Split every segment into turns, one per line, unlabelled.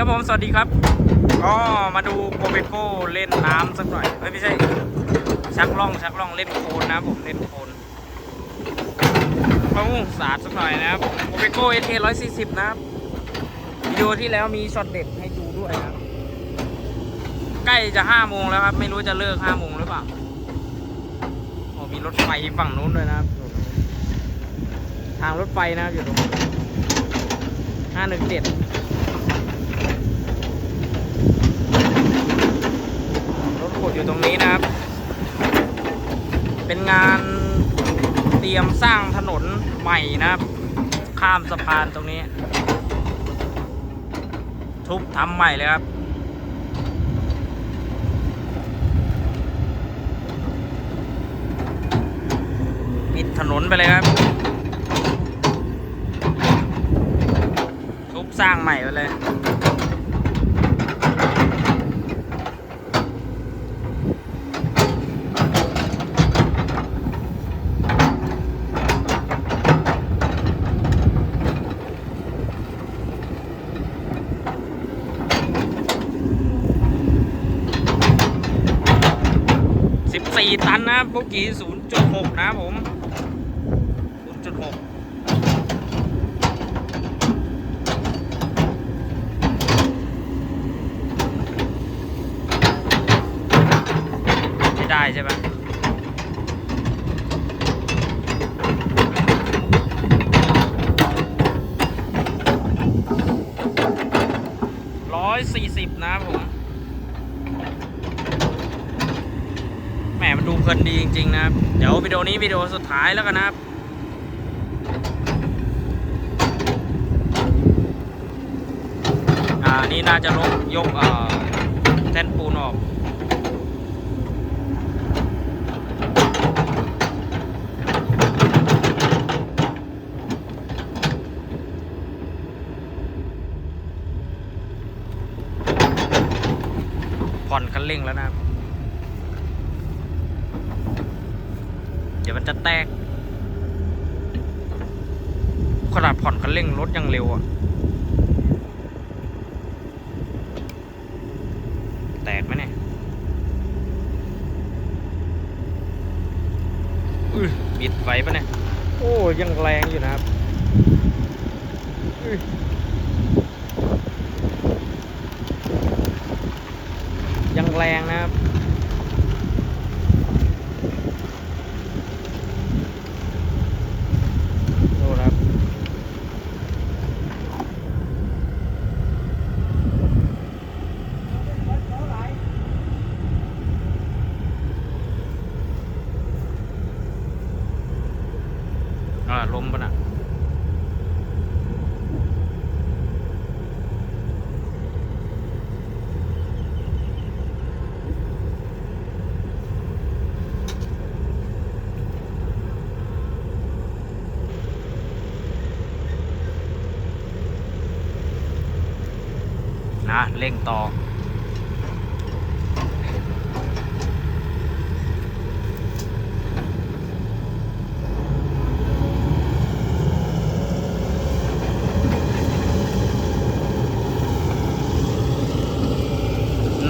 ครับผม สวัสดีครับ ก็มาดูโกเบโก้เล่นน้ำสักหน่อยไม่ใช่ ชักล่องชักล่องเล่นโคลนนะผมเล่นโคลนมะม่วงสาดสักหน่อยนะครับโกเบโก้เอเร้อยสี่สิบนะครับวิดีโอที่แล้วมีช็อตเด็ดให้ดูด้วยนะครับใกล้จะห้าโมงแล้วครับ ไม่รู้จะเลิกห้าโมงหรือเปล่าโอ้มีรถไฟฝั่งนู้นด้วยนะครับ ทางรถไฟนะครับอยู่ตรงห้าหนึ่งเจ็ด รถขุด อยู่ตรงนี้นะครับ เป็นงานเตรียมสร้างถนนใหม่นะครับ ข้ามสะพานตรงนี้ ทุบทำใหม่เลยครับปิดถนนไปเลยครับ ทุบสร้างใหม่ไปเลย สิบ สี่ตันนะครับเมื่อกี้ศูนย์จุดหกนะผมศูนย์จุดหกไม่ได้ใช่ไหมร้อยสี่สิบนะผม แหมมันดูเพลินดีจริง ๆ นะครับ เดี๋ยววิดีโอนี้วิดีโอสุดท้ายแล้วกันนะครับอ่านี่น่าจะลกยกเอ่อแท่นปูนออกผ่อนคันเร่งแล้วนะครับ ดี๋ยวมันจะแตก ขนาดผ่อนคันเร่งรถยังเร็วอะ แตกไหมเนี่ยอุ้ยบิดไหวปะเนี่ย โอ้ยังแรงอยู่นะครับอุ้ยยังแรงนะครับ ดูนะครับ อ่าลมปะน่ะ นะ เร่งต่อ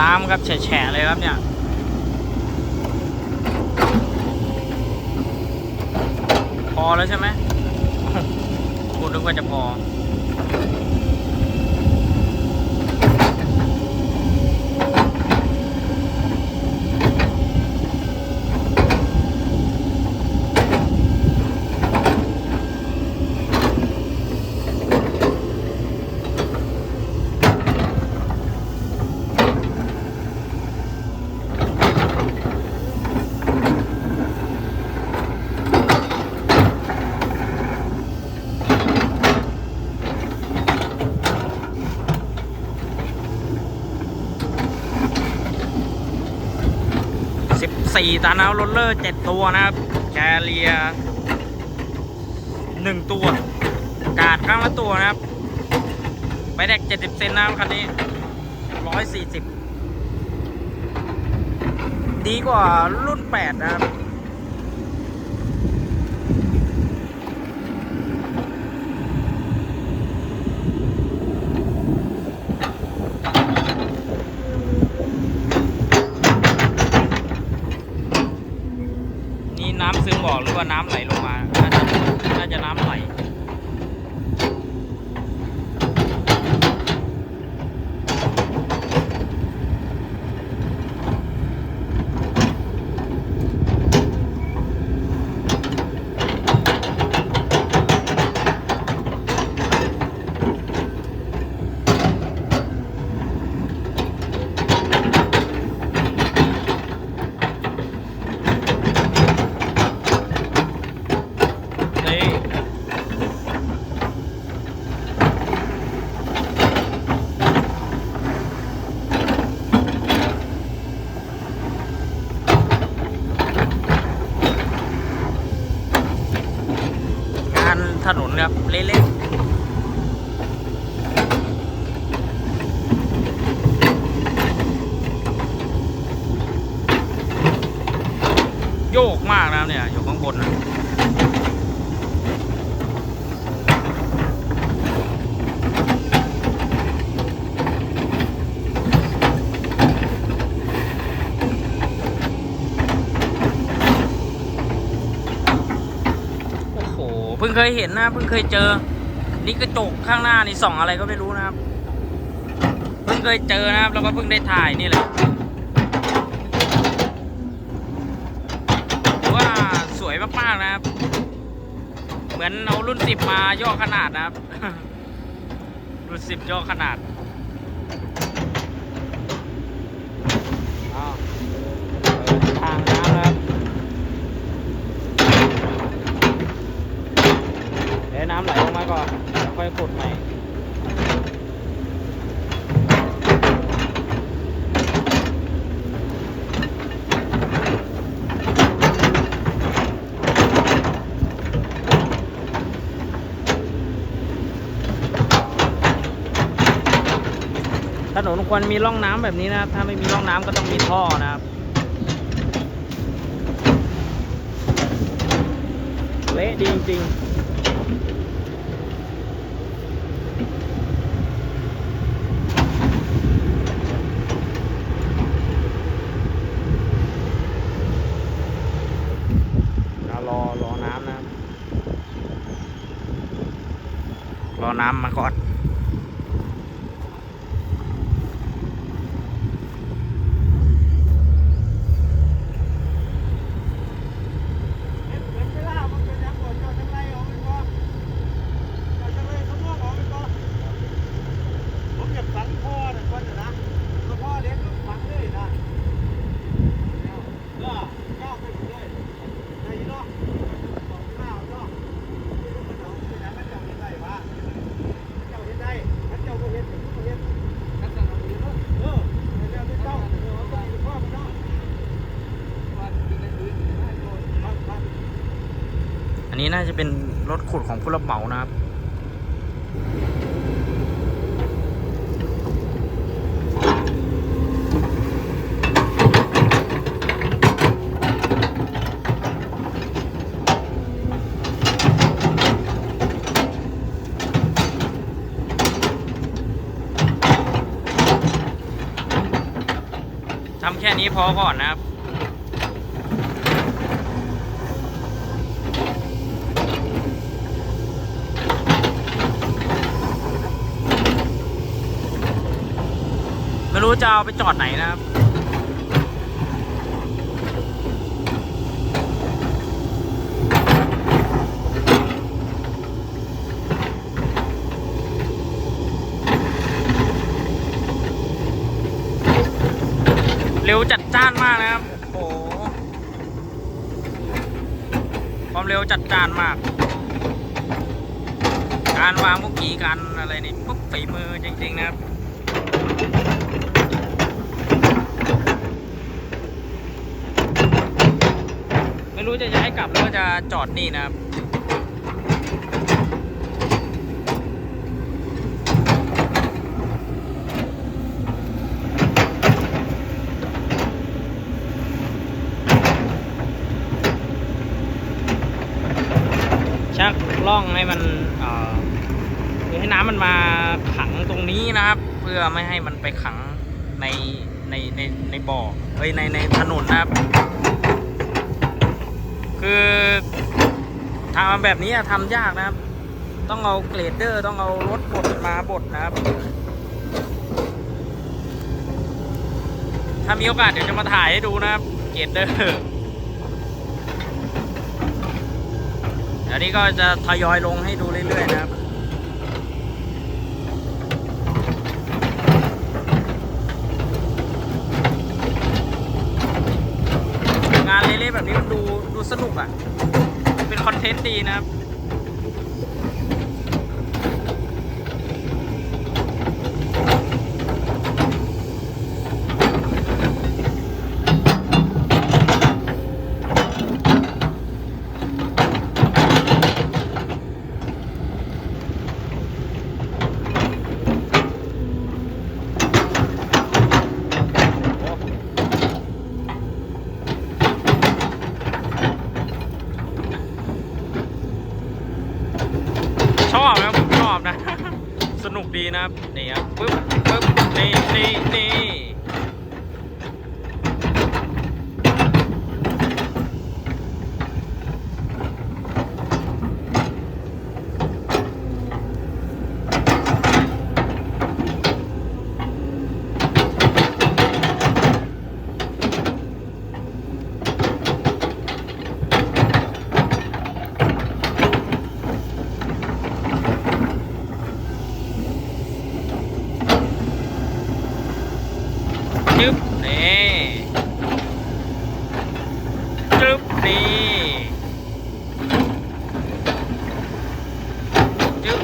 น้ำครับแฉะเลยครับเนี่ยพอแล้วใช่ไหมพูดนึกว่าจะพอ สี่ตันนะครับโรลเลอร์เจ็ดตัวนะครับแคเรียหนึ่งตัว กาดข้างละตัวนะครับไปแดกเจ็ดสิบเซนนะครับคันนี้ร้อยสี่สิบดีกว่ารุ่นแปดนะครับ ว่าน้ำไหลลงมา น่าจะน่าจะน้ำไหล นี่งาน ถนนครับเละๆโยกมากนะครับเนี่ย อยู่ข้างบนนะ โอ้โห เพิ่งเคยเห็นนะเพิ่งเคยเจอ นี่กระจกข้างหน้านี่ส่องอะไรก็ไม่รู้นะครับ เพิ่งเคยเจอนะครับ แล้วก็เพิ่งได้ถ่ายนี่แหละว่าสวยมากๆนะครับ เหมือนเอารุ่นสิบมาย่อขนาดนะครับ รุ่นสิบย่อขนาดอ้าวเปิดทางน้ำนะครับ เดี๋ยวน้ำไหลลงมา ก่อนแล้วค่อยขุดใหม่ถนนควรมีร่องน้ำแบบนี้นะครับ ถ้าไม่มีร่องน้ำก็ต้องมีท่อนะครับ เละดีจริงๆ เรารอรอน้ำนะ รอน้ำ มาก่อน
ผมอยากฝังพ่อนะก่อนนะนะแล้วพ่อเลี้ยงก็ฝังเลยนะก็ย่าไปเลยในเนาะของข้าวเนาะมันเอาไปไหนมันเจ้าเห็นได้วะเจ้าเห็นได้ถ้าเจ้าก็เห็นผมก็เห็นถ้าเจ้าเอาไปเนาะเออเจ้าไม่ต้องเออต้องมีพ่อมันเนาะวันเป็นในพื้นนะโยนพักพัก
อั น่าจะเป็นรถขุดของผู้รับเหมานะครับ ทำแค่นี้พอก่อนนะครับ รู้จะเอาไปจอดไหนนะครับ เร็วจัดจ้านมากนะครับ โอ้โหความเร็วจัดจ้านมาก การวางมุกกีการอะไรนี่ปุ๊บฝีมือจริง ๆ นะครับ ไม่รู้จะย้ายกลับหรือว่าจะจอดนี่นะครับชักล่องให้มันเออคือให้น้ำมันมาขังตรงนี้นะครับ เพื่อไม่ให้มันไปขังในในในในบ่อเอ้ยในในถนนนะครับ คือ ทำแบบนี้ทำยากนะครับ ต้องเอาเกรดเดอร์ ต้องเอารถบดมาบดนะครับ ถ้ามีโอกาสเดี๋ยวจะมาถ่ายให้ดูนะครับ เกรดเดอร์เดี๋ยวนี้ก็จะทยอยลงให้ดูเรื่อยๆนะครับงานเละๆแบบนี้มันดูดูสนุกอะ่ะ คอนเทนต์ดีนะครับ ชอบนะผมชอบนะ สนุกดีนะครับ นี่ครับปึ๊บปึ๊บนี่นี่นี่จึ๊บนี่จึ๊บนี่จึ๊บ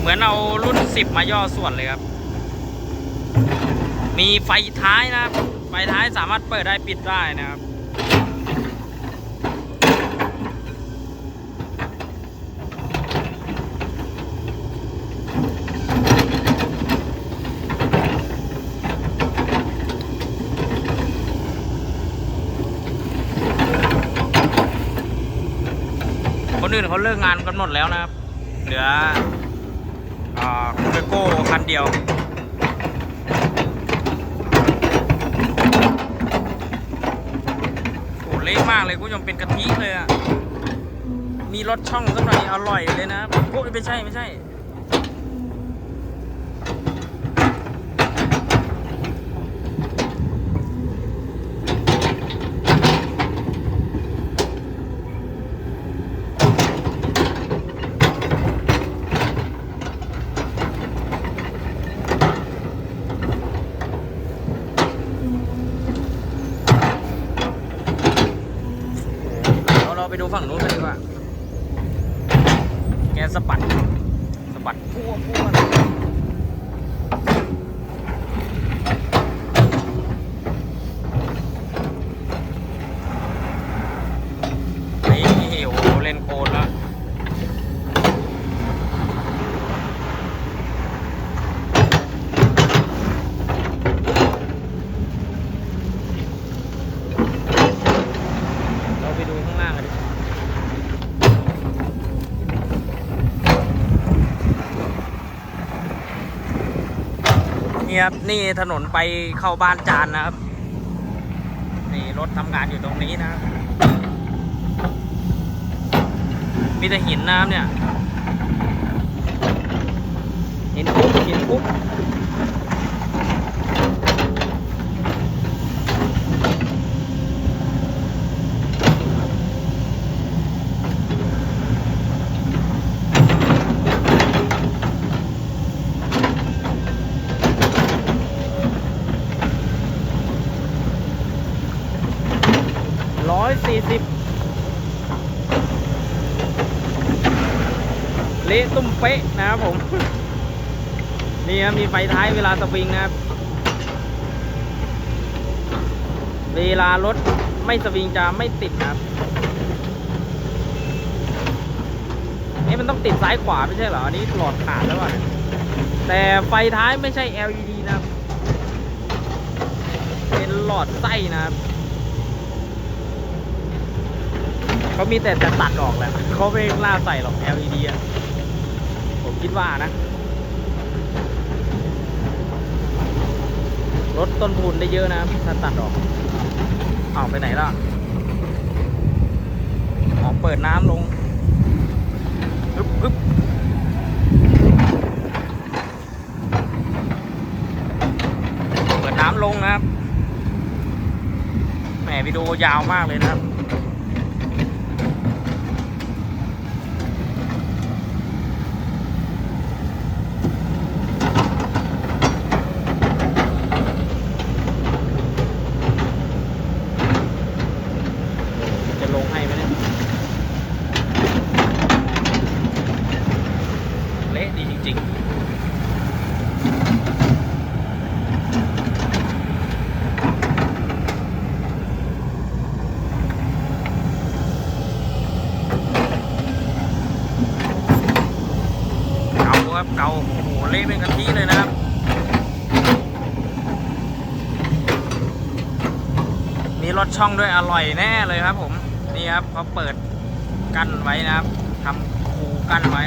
เหมือน เอารุ่น10มาย่อส่วนเลยครับ มีไฟท้ายนะครับ ไฟท้ายสามารถเปิดได้ปิดได้นะครับคนอื่นเขาเลิกงานกันหมดแล้วนะครับ เหลือ มูเบโก้คันเดียวโอ้เละมากเลยคุณผู้ชมเป็นกะทิเลยอะมีรสช่องสักหน่อยอร่อยเลยนะโอ้ไม่ใช่ไม่ใช่ เราเราไปดู ฝั่งนู้นกันดีกว่า แกสะบัดสะบัดพั่วพั่วนี่โอ้โหเล่นโคนแล้ว เราไปดูข้างล่างกันดิ นี่ครับนี่ถนนไปเข้าบ้านจานนะครับ นี่รถทำงานอยู่ตรงนี้นะครับมีแต่หินน้ำเนี่ยหินปุ๊บหินปุ๊บ ร้อยสี่สิบเละตุ้มเป๊ะนะครับผม นี่ครับมีไฟท้ายเวลาสปริงนะครับ เวลารถไม่สวิงจะไม่ติดนะครับนี่มันต้องติดซ้ายขวาไม่ใช่เหรอ อันนี้หลอดขาดแล้วอะแต่ไฟท้ายไม่ใช่ LED นะครับ เป็นหลอดไส้นะครับเขามีแต่จะตัดออกแหละเขาไม่กล้าใส่หรอก LED อะ คิดว่านะ ลดต้นทุนได้เยอะนะถ้าตัดออกเอาไปไหนล่ะอ๋อเปิดน้ำลงฮึบฮึบเปิดน้ำลงนะครับแหมวิดีโอยาวมากเลยนะครับ จะลงให้ไหมเนี่ย เละดีจริง เกาครับเกาโอ้โหเละเป็นกะทิเลยนะครับ มีรถช่องด้วยอร่อยแน่เลยครับผม นี่ครับเขาเปิดกั้นไว้นะครับทำคูกั้นไว้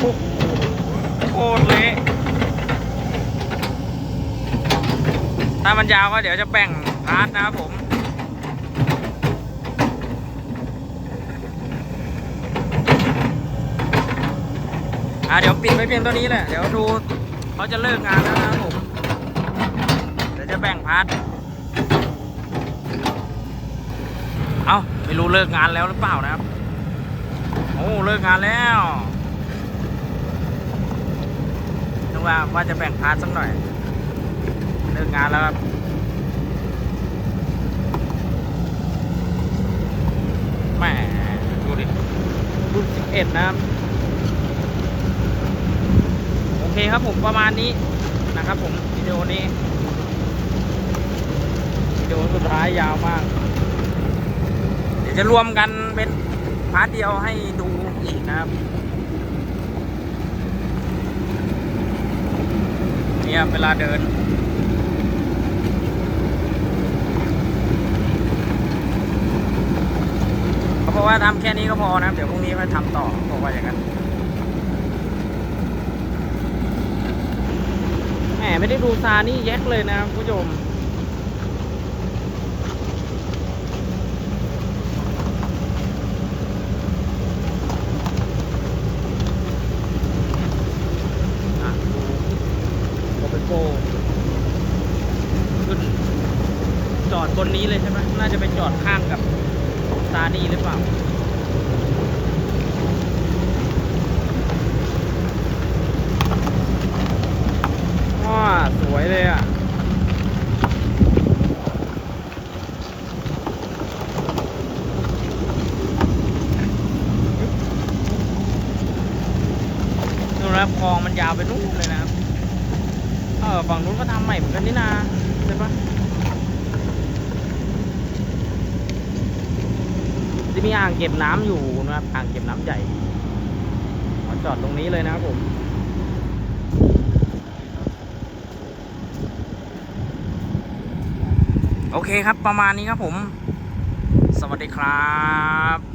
โอ้โหโคตรเละถ้ามัน ยาวก็เดี๋ยวจะแบ่งพาร์ทนะครับผมอะเดี๋ยวปิดไว้เพียงตัวนี้แหละเดี๋ยวดูเขาจะเลิกงานแล้วนะครับผมเดี๋ยวจะแบ่งพาร์ทเอ้าไม่รู้เลิกงานแล้วหรือเปล่านะครับโอ้เลิกงานแล้วนึกว่าว่าจะแบ่งพาร์ทสักหน่อยเลิกงานแล้วครับ 2011 นะครับ โอเคครับผมประมาณนี้นะครับผมวิดีโอนี้วิดีโอสุดท้ายยาวมาก เดี๋ยวจะรวมกันเป็นพาร์ทเดียวให้ดูอีกนะครับเนี่ยเวลาเดิน เขาบอกว่าทำแค่นี้ก็พอนะเดี๋ยวพรุ่งนี้ค่อยทำต่อบอกว่าอย่างนั้นแหมไม่ได้ดูซานี่แยกเลยนะคุณผู้ชม อะดูโอเปโกขึ้นจอดบนนี้เลยใช่ไหมน่าจะไปจอดข้างกับซานี่หรือเปล่า ว้าสวยเลยอะ ดู นะครับคลองมันยาวไปนู่นเลยนะครับ เออฝั่งนู้นก็ทำใหม่เหมือนกันนี่นาใช่ปะจะมีอ่างเก็บน้ำอยู่นะครับอ่างเก็บน้ำใหญ่จอดตรงนี้เลยนะครับผมโอเคครับประมาณนี้ครับผม สวัสดีครับ